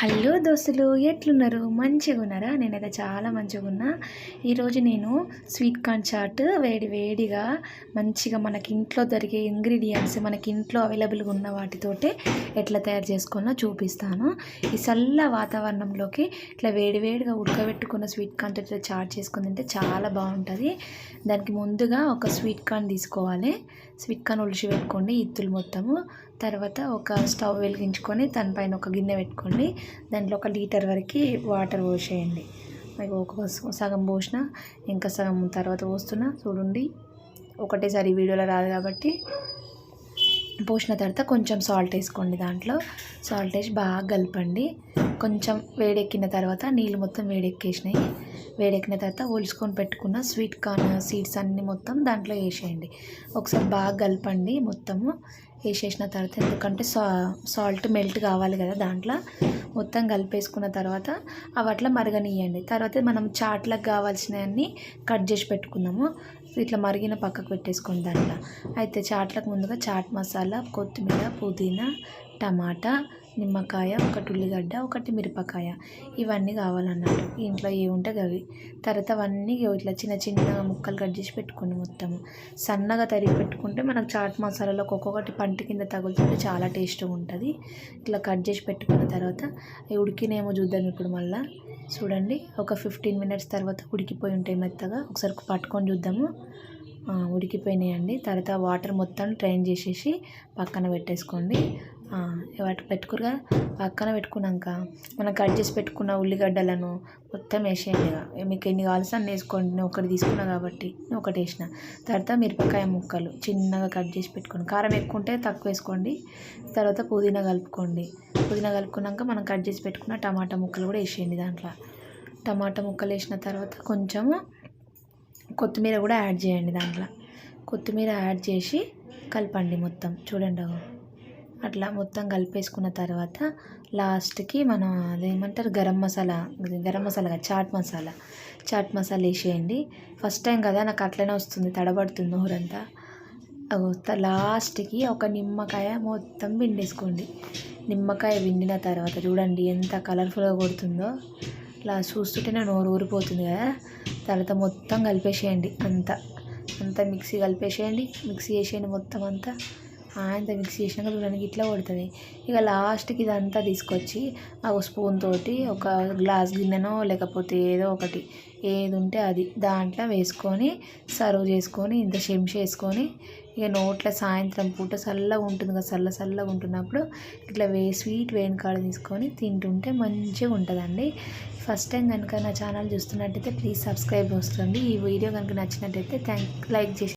Hello దోస్తులు ఎట్లున్నారు? మంచిగా ఉన్నారా? నేనైతే చాలా మంచిగా ఉన్నా. ఈరోజు నేను స్వీట్ కార్న్ చాట్ వేడి వేడిగా మంచిగా మనకి ఇంట్లో దొరికే ఇంగ్రీడియంట్స్ మనకి ఇంట్లో అవైలబుల్గా ఉన్న వాటితోటే ఎట్లా తయారు చేసుకోవాలో చూపిస్తాను. ఈ చల్ల వాతావరణంలోకి ఇట్లా వేడి వేడిగా ఉడకబెట్టుకున్న స్వీట్ కార్న్తో ఇట్లా చాట్ చేసుకుని తింటే చాలా బాగుంటుంది. దానికి ముందుగా ఒక స్వీట్ కార్న్ తీసుకోవాలి. స్వీట్ కార్న్ ఉలిచి పెట్టుకోండి ఇత్తులు మొత్తము. తర్వాత ఒక స్టవ్ వెలిగించుకొని దానిపైన ఒక గిన్నె పెట్టుకోండి. దాంట్లో ఒక లీటర్ వరకు వాటర్ పోసేయండి. మీకు ఒక సగం పోసిన ఇంకా సగం తర్వాత పోస్తున్నా చూడండి. ఒకటేసారి వీడియోలో రాదు కాబట్టి పోసిన తర్వాత కొంచెం సాల్ట్ వేసుకోండి దాంట్లో. సాల్ట్ వేసి బాగా కలపండి. కొంచెం వేడెక్కిన తర్వాత నీళ్ళు మొత్తం వేడెక్కేసినాయి. వేడెక్కిన తర్వాత ఒలుచుకొని పెట్టుకున్న స్వీట్ కార్న్ సీడ్స్ అన్నీ మొత్తం దాంట్లో వేసేయండి. ఒకసారి బాగా కలపండి మొత్తము. వేసేసిన తర్వాత ఎందుకంటే సా సాల్ట్ మెల్ట్ కావాలి కదా దాంట్లో. మొత్తం కలిపేసుకున్న తర్వాత అవట్లా మరగనియండి తర్వాత మనం చాట్లకు కావాల్సినవన్నీ కట్ చేసి పెట్టుకుందాము. ఇట్లా మరిగిన పక్కకు పెట్టేసుకుని దాంట్లో. అయితే చాట్లకు ముందుగా చాట్ మసాలా కొత్తిమీర పుదీనా టమాటా నిమ్మకాయ ఒకటి ఉల్లిగడ్డ ఒకటి మిరపకాయ. ఇవన్నీ కావాలన్నట్టు. ఇంట్లో ఏ అవి? తర్వాత అవన్నీ ఇట్లా చిన్న చిన్నగా ముక్కలు కట్ చేసి పెట్టుకోండి మొత్తం. సన్నగా తరిగి పెట్టుకుంటే మనకు చాట్ మసాలాలో ఒక్కొక్కటి పంట కింద తగులుతుంటే చాలా టేస్ట్గా ఉంటుంది. ఇట్లా కట్ చేసి పెట్టుకున్న తర్వాత ఉడికినేమో చూద్దాం ఇప్పుడు మళ్ళీ. చూడండి ఒక ఫిఫ్టీన్ మినిట్స్ తర్వాత ఉడికిపోయి ఉంటాయి మెత్తగా. ఒకసారి పట్టుకొని చూద్దాము. ఉడికిపోయినాయండి. తర్వాత వాటర్ మొత్తం ట్రైన్ చేసేసి పక్కన పెట్టేసుకోండి. వాటి పెట్టుకురుగా పక్కన పెట్టుకున్నాక మనం కట్ చేసి పెట్టుకున్న ఉల్లిగడ్డలను మొత్తం వేసేయండి ఇక. మీకు ఎన్ని కావాల్సి అన్ని వేసుకోండి. నేను ఒకటి తీసుకున్నా కాబట్టి నేను ఒకటి వేసిన. తర్వాత మిరపకాయ ముక్కలు చిన్నగా కట్ చేసి పెట్టుకోండి. కారం ఎక్కువ ఉంటే తక్కువ వేసుకోండి. తర్వాత పుదీనా కలుపుకోండి. పుదీనా కలుపుకున్నాక మనం కట్ చేసి పెట్టుకున్న టమాటా ముక్కలు కూడా వేసేయండి దాంట్లో. టమాటా ముక్కలు వేసిన తర్వాత కొంచెము కొత్తిమీర కూడా యాడ్ చేయండి దాంట్లో. కొత్తిమీర యాడ్ చేసి కలపండి మొత్తం. చూడండి అట్లా మొత్తం కలిపేసుకున్న తర్వాత లాస్ట్కి మనం అదేమంటారు? గరం మసాలా గరం మసాలా చాట్ మసాలా. చాట్ మసాలా వేసేయండి. ఫస్ట్ టైం కదా నాకు అట్లనే వస్తుంది తడబడుతుంది ఊరంతా లాస్ట్కి ఒక నిమ్మకాయ మొత్తం పిండేసుకోండి. నిమ్మకాయ పిండిన తర్వాత చూడండి ఎంత కలర్ఫుల్గా కొడుతుందో. ఇలా చూస్తుంటేనే నోరు ఊరిపోతుంది కదా. తర్వాత మొత్తం కలిపేసేయండి అంతా. అంతా మిక్సీ కలిపేసేయండి. మిక్సీ వేసేయండి మొత్తం అంతా. అంత మిక్స్ చేసినాక చూడడానికి ఇట్లా కొడుతుంది. ఇక లాస్ట్కి ఇదంతా తీసుకొచ్చి ఒక స్పూన్ తోటి ఒక గ్లాస్ గిన్నెనో లేకపోతే ఏదో ఒకటి ఏది ఉంటే అది దాంట్లో వేసుకొని సర్వ్ చేసుకొని ఇంత చెంచా వేసుకొని ఇక నోట్లో సాయంత్రం పూట చల్లగా ఉంటుంది కదా చల్ల చల్లగా ఉంటున్నప్పుడు ఇట్లా వే స్వీట్ వేణి తీసుకొని తింటుంటే మంచిగా ఉంటుందండి. ఫస్ట్ టైం కనుక నా ఛానల్ చూస్తున్నట్టయితే ప్లీజ్ సబ్స్క్రైబ్ వస్తుంది ఈ వీడియో కనుక నచ్చినట్టయితే థ్యాంక్ లైక్ చేసి